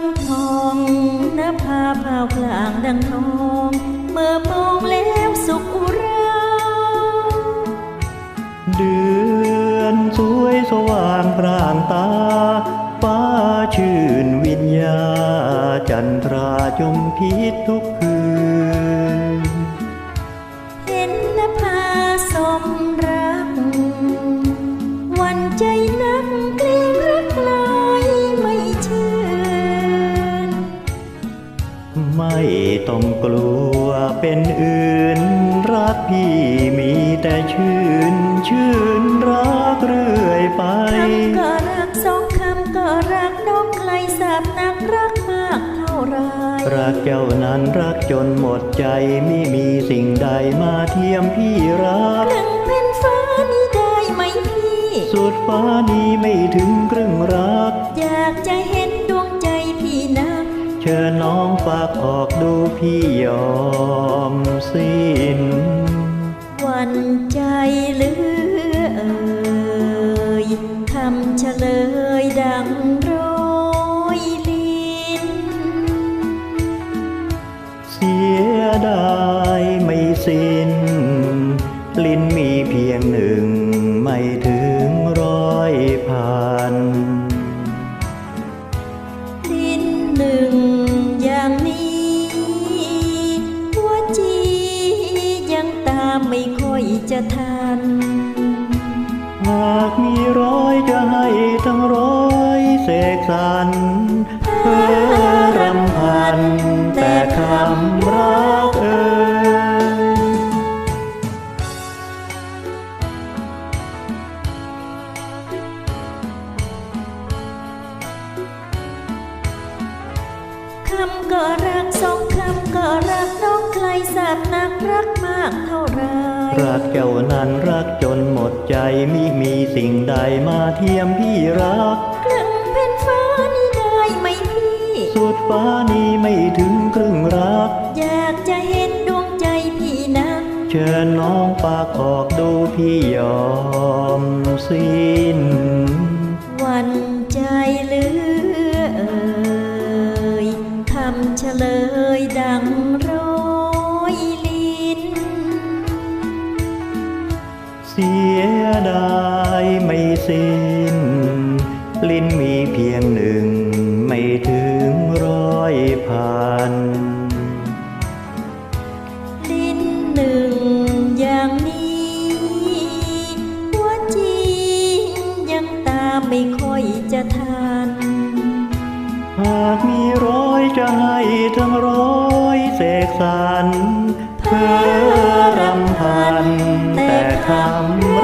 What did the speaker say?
นทองนภาพาวกลางดังทองเมื่อมองแล้วสุขอุรา เดือนสวยสว่างพร่างตา ฟ้าชื่นวิญญา จันทราจมพิษทุกคืน เห็นนภาสมรัก วันใจนักเกร ต้องกลัวเป็นอื่น รักพี่มีแต่ชื่น ชื่นรักเรื่อยไปคำก็รักสองคำก็รักน้องไกลสาบนักรักมากเท่าไรรักเจ้านั้นรักจนหมดใจไม่มีสิ่งใดมาเทียมพี่รักหนึ่งเป็นฟ้านี้ได้ไหมพี่ สุดฟ้านี้ไม่ถึงครึ่งรัก อยากจะเห็นดวงใจพี่นัก เชิญน้องฝากออกดูพี่ยอมสิ้นหวันใจเหลือเอ่ยคำเฉลยดังร้อยลิ้น เสียดายไม่สิ้น ลิ้นมีเพียงหนึ่งไม่ถึงร้อยพัน จะทัน หากมีร้อยจะให้ทั้งร้อยเสกสรรเพื่อรำพัน แต่คำรักเอ่ยคำก็รักสองคำก็รัก น้องใครสาบนักรักมากเท่าไรรักเจ้านั้นรักจนหมดใจมิมีสิ่งใดมาเทียมพี่รักกลึงเป็นฟ้านี้ได้ไหมพี่ สุดฟ้านี้ไม่ถึงครึ่งรัก อยากจะเห็นดวงใจพี่นักเชิญน้องปากออกดูพี่ยอมสิ้นหวันใจเหลือ สิ้น ลิ้นมีเพียงหนึ่ง ไม่ถึงร้อยพัน ลิ้นหนึ่งอย่างนี้หัวจียังตามไม่ค่อยจะทัน หากมีร้อยจะให้ทั้งร้อยเสกสรรเพื่อรำพัน แต่คำ